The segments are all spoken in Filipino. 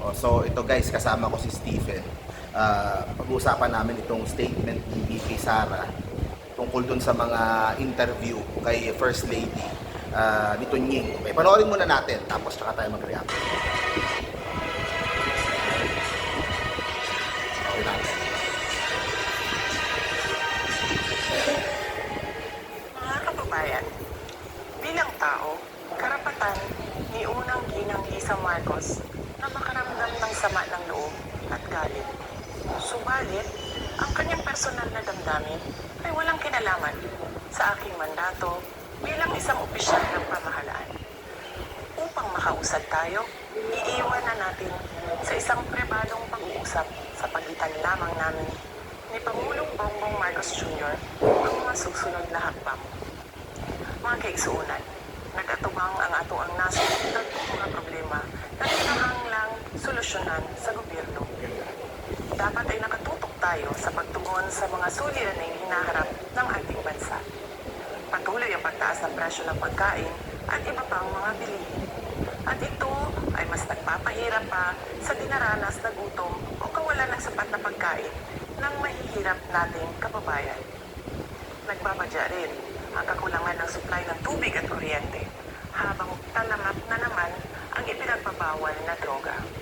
Oh, so ito guys, kasama ko si Stephen. Ah, pag-uusapan namin itong statement ni VP Sara tungkol dun sa mga interview kay First Lady ah, ni Tunying. Okay, panoorin muna natin tapos tsaka tayo mag-react. Okay natin. Mga kababayan, tao, karapatan ni unang ginang Isa Marcos sama ng loob at galit. Subalit, ang kanyang personal na damdamin ay walang kinalaman sa aking mandato bilang isang opisyal ng pamahalaan. Upang makausad tayo, iiwan na natin sa isang pribadong pag-uusap sa pagitan lamang namin ni Pangulong Bongbong Marcos Jr. ang mga susunod na hakbang. Mga kaigsuunan, nagatubang ang ato ang nasa dagkong mga problema na kinahanglang solusyonan sa gobyerno. Dapat ay nakatutok tayo sa pagtugon sa mga suliraning hinaharap ng ating bansa. Patuloy ang pagtaas ng presyo ng pagkain at iba pang mga bilihin. At ito ay mas nagpapahirap pa sa dinaranas na gutom o kawalan ng sapat na pagkain ng mahihirap nating kababayan. Nagbabadya rin ang kakulangan ng supply ng tubig at kuryente habang talamak na naman ang ipinagbabawal na droga.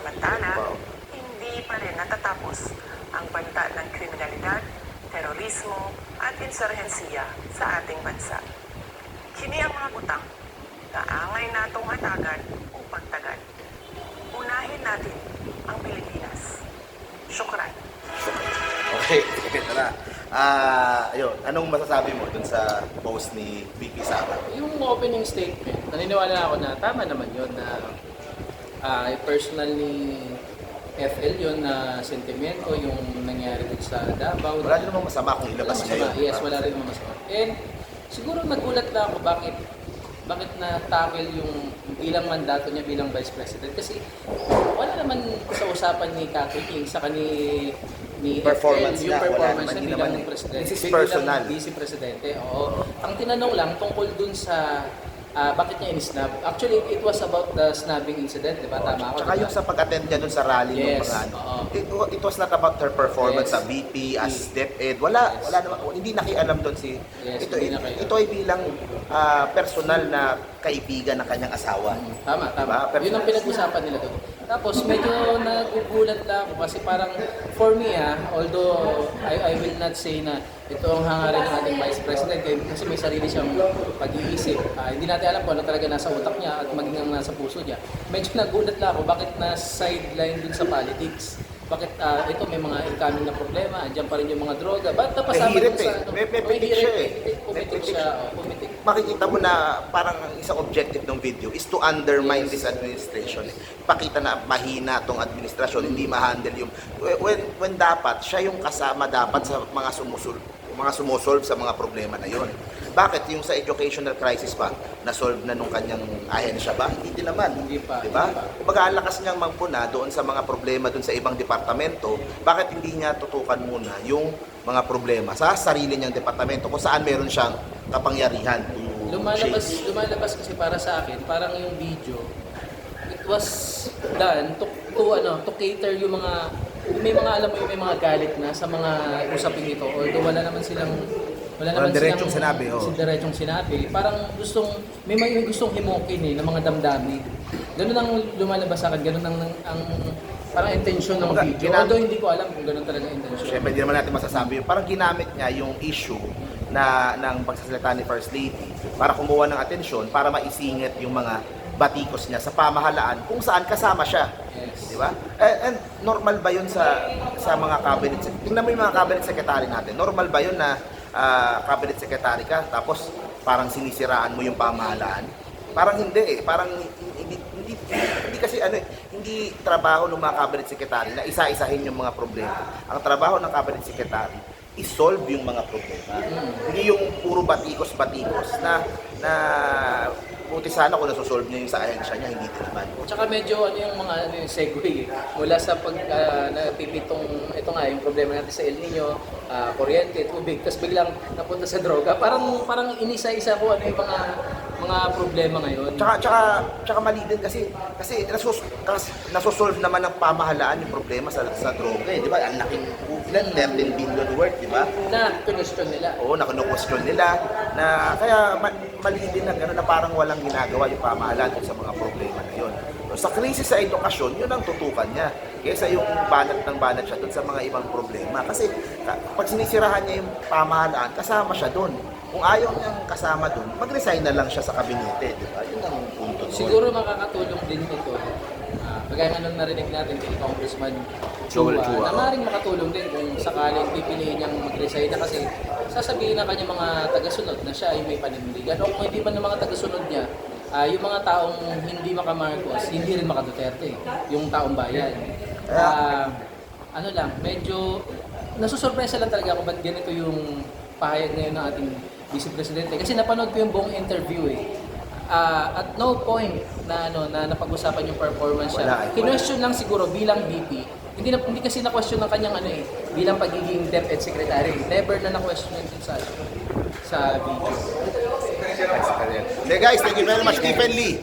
Samantala, Wow. hindi pa rin natatapos ang banta ng kriminalidad, terorismo at insurhensiya sa ating bansa. Kini ang mga butang na angay natong hatagan o pagtagan. Unahin natin ang Pilipinas. Syukran. Okay, tara. Ah, ayun, anong masasabi mo dun sa post ni VP Sara? Yung opening statement, naniniwala ako na tama naman yun na ah, personal ni FL yun na sentimento yung nangyari dun sa Davao. Wala din namang masama kung ilabas niya yun. Yes, wala rin naman masama. And siguro nagulat lang ako bakit bakit na-tackle yung bilang mandato niya bilang Vice President. Kasi wala naman sa usapan ni Cathy King sa ni ni Performance FL, yung wala performance niya bilang naman eh. presidente. This is bilang personal. Vice Presidente, oo. Ang tinanong lang tungkol dun sa ah, bakit niya in-snub. Actually, it was about the snubbing incident, di ba? Tama ako. Tsaka yung sa pag-attend niya dun sa rally ng Yes, mga ano. oo. It, it was not about her performance Yes. sa VP, as DepEd. Wala, Yes. wala naman, hindi nakialam doon si Yes, ito, hindi ito, ay bilang ah, personal na kaibigan ng kanyang asawa. Tama, tama. Diba? Yun ang pinag-usapan nila doon. Tapos medyo nagugulat lang ako kasi parang for me ah, although I, I will not say na ito ang hangarin ng ating Vice President kay- kasi may sarili siyang pag-iisip. Ah, hindi natin alam kung ano talaga nasa utak niya at maging ang nasa puso niya. Medyo nagulat lang ako bakit na sideline dun sa politics. Bakit ah, ito may mga incoming na problema, andyan pa rin yung mga droga. Ba't napasama May hirit dun sa... eh. May- may Oh, pitik hirit siya eh. eh. May Pumitik pitik siya. oh, pumitik. Makikita mo na parang ang isang objective ng video is to undermine this administration. Pakita na mahina tong administrasyon, hindi ma-handle yung when when dapat siya yung kasama dapat sa mga sumusul mga sumusolve sa mga problema na yon. Bakit yung sa educational crisis pa na-solve na nung kanyang ahensya ba? Hindi naman. Hindi pa, Di ba? Kumbaga ang lakas niyang magpuna doon sa mga problema doon sa ibang departamento. Bakit hindi niya tutukan muna yung mga problema sa sarili niyang departamento kung saan meron siyang kapangyarihan to lumalabas change. lumalabas kasi para sa akin parang yung video it was done to, to ano to cater yung mga may mga alam mo yung may mga galit na sa mga usaping ito although wala naman silang wala naman diretsong sinabi, oh. si diretsong sinabi parang gustong may may gustong himokin eh ng mga damdamin ganun ang lumalabas sa akin ganun ang, ang, ang parang intention ng Kumbaga, video ginamit- although hindi ko alam kung ganun talaga ang intention Siyempre, hindi naman natin masasabi yun. Parang ginamit niya yung issue na ng pagsasalita ni First Lady para kumuha ng atensyon, para maisingit yung mga batikos niya sa pamahalaan kung saan kasama siya. Yes Di ba? And, and normal ba yun sa sa mga cabinet Tingnan mo yung mga cabinet secretary natin. Normal ba yun na ah, cabinet secretary ka tapos parang sinisiraan mo yung pamahalaan? Parang hindi eh. Parang hindi, hindi, hindi kasi ano eh, hindi trabaho ng mga cabinet secretary na isa-isahin yung mga problema. Ang trabaho ng cabinet secretary isolve yung mga problema. Hindi yung puro batikos-batikos na na buti sana kung nasosolve niya yung sa ahensya niya, hindi din naman. Tsaka medyo ano yung mga ano yung segue eh. mula sa pag ah, napipitong ito nga yung problema natin sa El Nino, ah, kuryente, tubig, tapos biglang napunta sa droga. Parang parang inisa-isa ko ano yung mga mga problema ngayon. Tsaka, tsaka, tsaka mali din kasi, kasi nasus, kas, nasosolve naman ng pamahalaan yung problema sa, sa droga eh, di ba? Ang laking ilan, 13 billion worth, di ba? na question nila. Oo, nakuno-question nila na kaya ma- mali din na gano'n na parang walang ginagawa yung pamahalaan sa mga problema na yun. So, sa krisis sa edukasyon, yun ang tutukan niya. Kesa yung banat ng banat siya dun sa mga ibang problema. Kasi ka- pag sinisirahan niya yung pamahalaan, kasama siya dun. Kung ayaw niyang kasama dun, mag-resign na lang siya sa kabinete, di ba? Yun ang punto doon. Siguro makakatulong din ito. Uh, kagaya nga nung narinig natin kay Congressman Joel Chua, Chua, na maaaring makatulong din kung sakaling pipiliin niyang mag-resign na kasi sasabihin ng kanyang mga tagasunod na siya ay may panindigan o kung hindi pa ng mga tagasunod niya, ah, yung mga taong hindi maka Marcos, hindi rin maka Duterte, yung taong bayan. Ah, ano lang, medyo nasusurpresa lang talaga ako ba't ganito yung pahayag ngayon ng ating Vice Presidente. Kasi napanood ko yung buong interview eh. Ah, at no point na ano na napag-usapan yung performance Wala, siya. eh. Kinwestiyon lang siguro bilang VP. Hindi na hindi kasi na question ng kanyang ano eh bilang pagiging DepEd secretary. Never na na-question yun sa sa video. Okay guys, thank you very much, Stephen Lee.